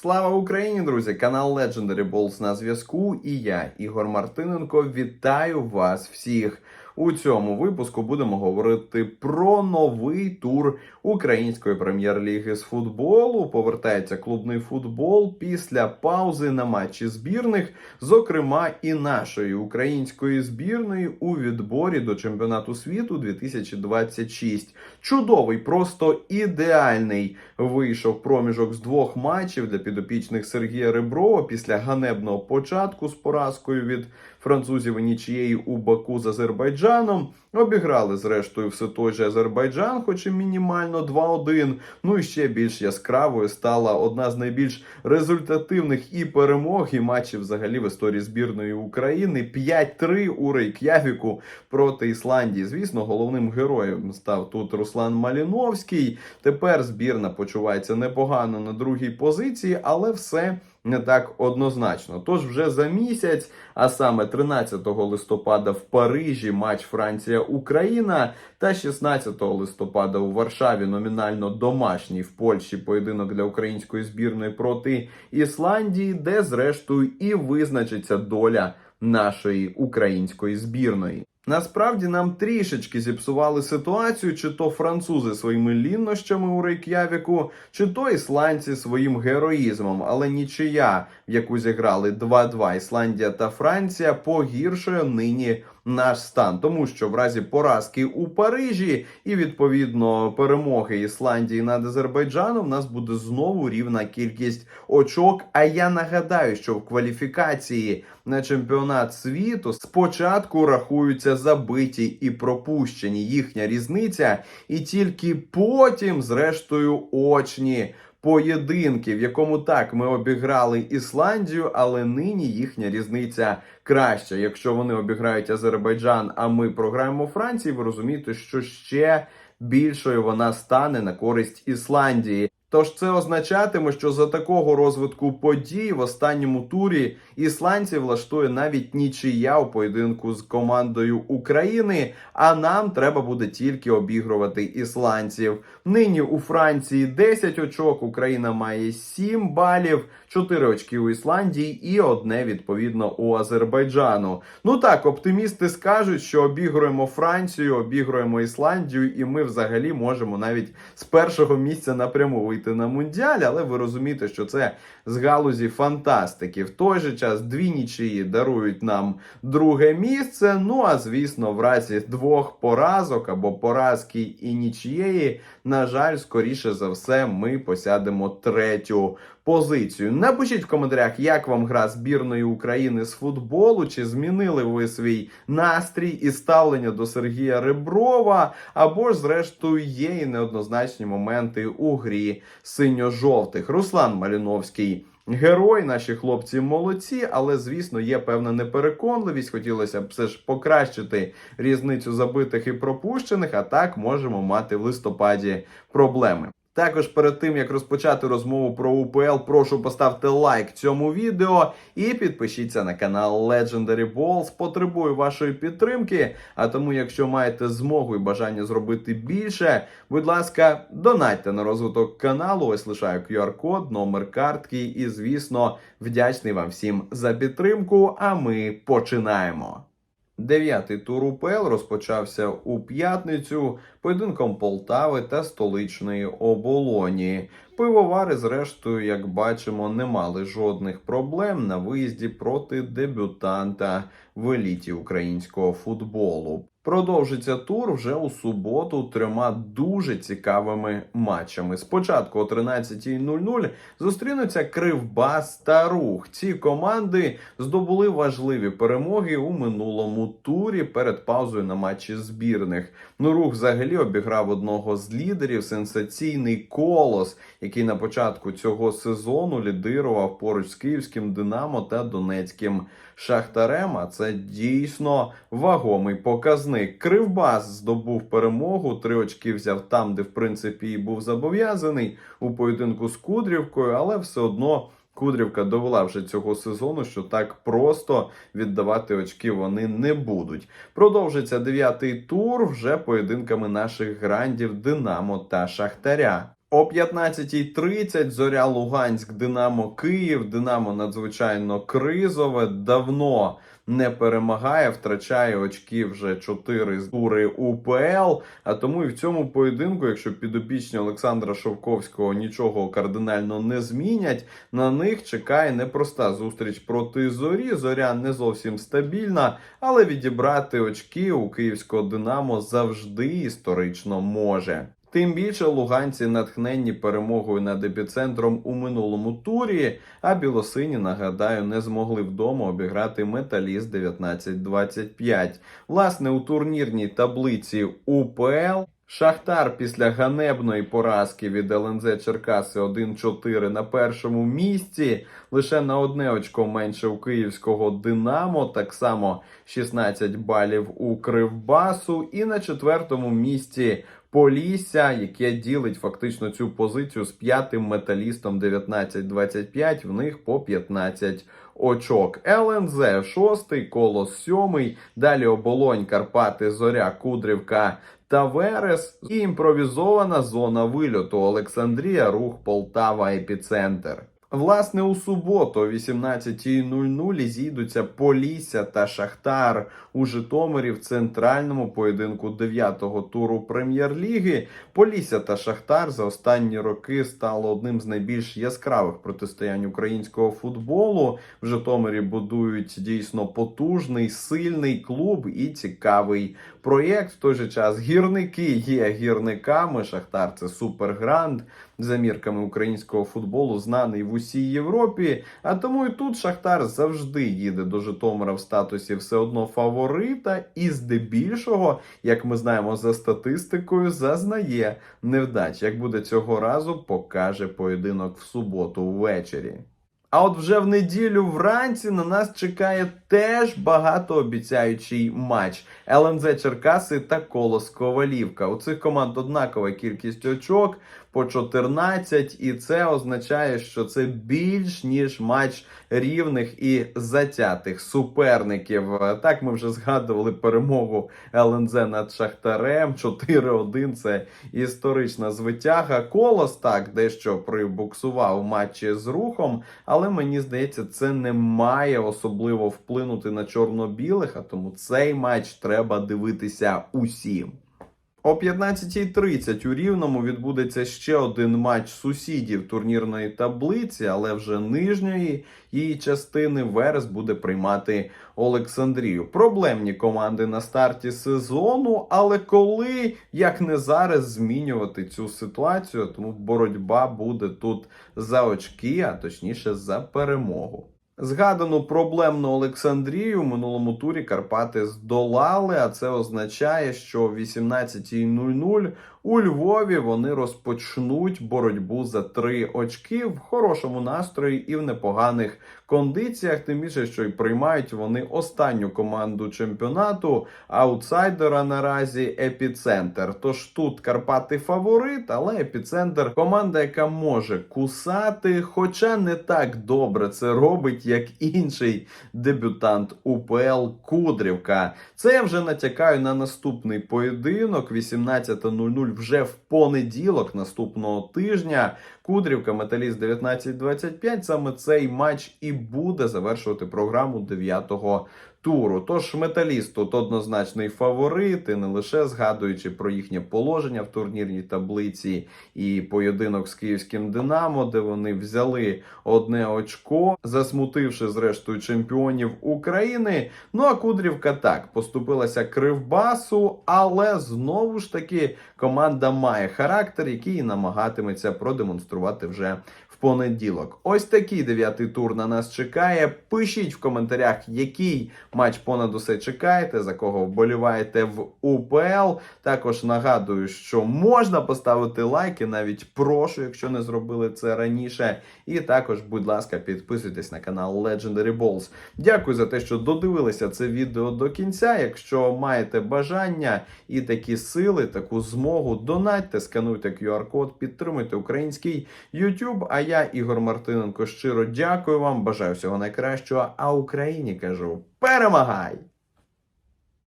Слава Україні, друзі! Канал Legendary Balls на зв'язку. І я, Ігор Мартиненко, вітаю вас всіх. У цьому випуску будемо говорити про новий тур української прем'єр-ліги з футболу. Повертається клубний футбол після паузи на матчі збірних, зокрема і нашої української збірної у відборі до чемпіонату світу 2026. Чудовий, просто ідеальний вийшов проміжок з двох матчів для підопічних Сергія Реброва після ганебного початку з поразкою від французів нічієї у Баку з Азербайджаном. Обіграли зрештою все той же Азербайджан, хоч і мінімально 2-1. Ну і ще більш яскравою стала одна з найбільш результативних і перемог, і матчів взагалі в історії збірної України. 5-3 у Рейк'явіку проти Ісландії. Звісно, головним героєм став тут Руслан Маліновський. Тепер збірна почувається непогано на другій позиції, але все не так однозначно. Тож вже за місяць, а саме 13 листопада в Парижі, матч Франція-Україна, та 16 листопада у Варшаві номінально домашній в Польщі поєдинок для української збірної проти Ісландії, де зрештою і визначиться доля нашої української збірної. Насправді нам трішечки зіпсували ситуацію, чи то французи своїми ліннощами у Рейк'явіку, чи то ісландці своїм героїзмом, але нічия, в яку зіграли 2-2 Ісландія та Франція, погіршує нині наш стан, тому що в разі поразки у Парижі і відповідно перемоги Ісландії над Азербайджаном, в нас буде знову рівна кількість очок. А я нагадаю, що в кваліфікації на чемпіонат світу спочатку рахуються забиті і пропущені їхня різниця, і тільки потім, зрештою, очні. Поєдинки, в якому так ми обіграли Ісландію, але нині їхня різниця краща. Якщо вони обіграють Азербайджан, а ми програємо Франції, ви розумієте, що ще більшою вона стане на користь Ісландії. Тож це означатиме, що за такого розвитку подій в останньому турі ісландці влаштує навіть нічия у поєдинку з командою України. А нам треба буде тільки обігрувати ісландців. Нині у Франції 10 очок, Україна має 7 балів, 4 очки у Ісландії і одне відповідно у Азербайджану. Ну так, оптимісти скажуть, що обігруємо Францію, обігруємо Ісландію, і ми взагалі можемо навіть з першого місця напряму вийти на мундіаль, але ви розумієте, що це з галузі фантастики. В той же час дві нічиї дарують нам друге місце. Ну а звісно, в разі двох поразок або поразки і нічієї, на жаль, скоріше за все, ми посядемо третю. Позицію напишіть в коментарях, як вам гра збірної України з футболу, чи змінили ви свій настрій і ставлення до Сергія Реброва, або ж, зрештою, є і неоднозначні моменти у грі синьо-жовтих. Руслан Маліновський. Герой, наші хлопці молодці, але звісно є певна непереконливість. Хотілося б все ж покращити різницю забитих і пропущених. А так можемо мати в листопаді проблеми. Також перед тим як розпочати розмову про УПЛ, прошу поставте лайк цьому відео і підпишіться на канал Legendary Balls. Потребую вашої підтримки. А тому, якщо маєте змогу і бажання зробити більше, будь ласка, донатьте на розвиток каналу. Ось лишаю QR-код, номер картки. І, звісно, вдячний вам всім за підтримку. А ми починаємо. Дев'ятий тур УПЛ розпочався у п'ятницю поєдинком Полтави та столичної оболоні. Пивовари, зрештою, як бачимо, не мали жодних проблем на виїзді проти дебютанта в еліті українського футболу. Продовжиться тур вже у суботу трьома дуже цікавими матчами. Спочатку о 13.00 зустрінуться Кривбас та Рух. Ці команди здобули важливі перемоги у минулому турі перед паузою на матчі збірних. Ну, рух взагалі обіграв одного з лідерів сенсаційний колос, який на початку цього сезону лідирував поруч з київським Динамо та Донецьким Шахтарем. А це дійсно вагомий показник. Кривбас здобув перемогу. Три очки взяв там, де в принципі і був зобов'язаний у поєдинку з Кудрівкою, але все одно. Кудрівка довела вже цього сезону, що так просто віддавати очки вони не будуть. Продовжиться дев'ятий тур вже поєдинками наших грандів Динамо та Шахтаря. О 15.30 Зоря Луганськ, Динамо Київ. Динамо надзвичайно кризове. Давно не перемагає, втрачає очки вже 4 з тури УПЛ. А тому і в цьому поєдинку, якщо підопічні Олександра Шовковського нічого кардинально не змінять, на них чекає непроста зустріч проти зорі. Зоря не зовсім стабільна, але відібрати очки у київського Динамо завжди історично може. Тим більше луганці натхненні перемогою над епіцентром у минулому турі, а білосині, нагадаю, не змогли вдома обіграти металіст 19-25. Власне, у турнірній таблиці УПЛ Шахтар після ганебної поразки від ЛНЗ Черкаси 1-4 на першому місці. Лише на одне очко менше у київського Динамо, так само 16 балів у Кривбасу. І на четвертому місці Полісся, яке ділить фактично цю позицію з п'ятим металістом 19-25, в них по 15 очок. ЛНЗ шостий, Колос сьомий, далі Оболонь, Карпати, Зоря, Кудрівка та Верес. І імпровізована зона вильоту Олександрія, Рух, Полтава, Епіцентр. Власне, у суботу о 18.00 зійдуться Полісся та Шахтар у Житомирі в центральному поєдинку 9-го туру прем'єр-ліги. Полісся та Шахтар за останні роки стало одним з найбільш яскравих протистоянь українського футболу. В Житомирі будують дійсно потужний, сильний клуб і цікавий проєкт. В той же час гірники є гірниками. Шахтар це супергранд за мірками українського футболу, знаний в усій Європі. А тому і тут Шахтар завжди їде до Житомира в статусі все одно фаворита, і здебільшого, як ми знаємо за статистикою, зазнає невдач. Як буде цього разу, покаже поєдинок в суботу ввечері. А от вже в неділю вранці на нас чекає теж багатообіцяючий матч ЛНЗ Черкаси та Колос Ковалівка. У цих команд однакова кількість очок по 14, і це означає, що це більш ніж матч рівних і затятих суперників. Так ми вже згадували перемогу ЛНЗ над Шахтарем. 4-1 це історична звитяга. Колос так дещо прибуксував у матчі з рухом, але мені здається, це не має особливо вплинути на чорно-білих, а тому цей матч треба дивитися усім. О 15.30 у Рівному відбудеться ще один матч сусідів турнірної таблиці, але вже нижньої її частини Верес буде приймати Олександрію. Проблемні команди на старті сезону, але коли, як не зараз, змінювати цю ситуацію, тому боротьба буде тут за очки, а точніше за перемогу. Згадану проблемну Олександрію в минулому турі Карпати здолали, а це означає, що о 18.00 у Львові вони розпочнуть боротьбу за три очки в хорошому настрої і в непоганих кондиціях. Тим більше, що й приймають вони останню команду чемпіонату аутсайдера наразі епіцентр. Тож тут Карпати фаворит, але епіцентр команда, яка може кусати, хоча не так добре це робить, як інший дебютант УПЛ Кудрівка. Це я вже натякаю на наступний поєдинок 18.00 вже в понеділок наступного тижня. Кудрівка Металіст 19-25. Саме цей матч і буде завершувати програму 9-го туру. Тож металіст тут однозначний фаворит, і не лише згадуючи про їхнє положення в турнірній таблиці і поєдинок з київським Динамо, де вони взяли одне очко, засмутивши зрештою чемпіонів України. Ну а Кудрівка так поступилася кривбасу, але знову ж таки команда має характер, який намагатиметься продемонструвати вже понеділок. Ось такий дев'ятий тур на нас чекає. Пишіть в коментарях, який матч понад усе чекаєте, за кого вболіваєте в УПЛ. Також нагадую, що можна поставити лайки, навіть прошу, якщо не зробили це раніше. І також, будь ласка, підписуйтесь на канал Legendary Balls. Дякую за те, що додивилися це відео до кінця. Якщо маєте бажання і такі сили, таку змогу, донатьте, скануйте QR-код, підтримуйте український YouTube. А я, Ігор Мартиненко, щиро дякую вам. Бажаю всього найкращого. А Україні кажу: перемагай!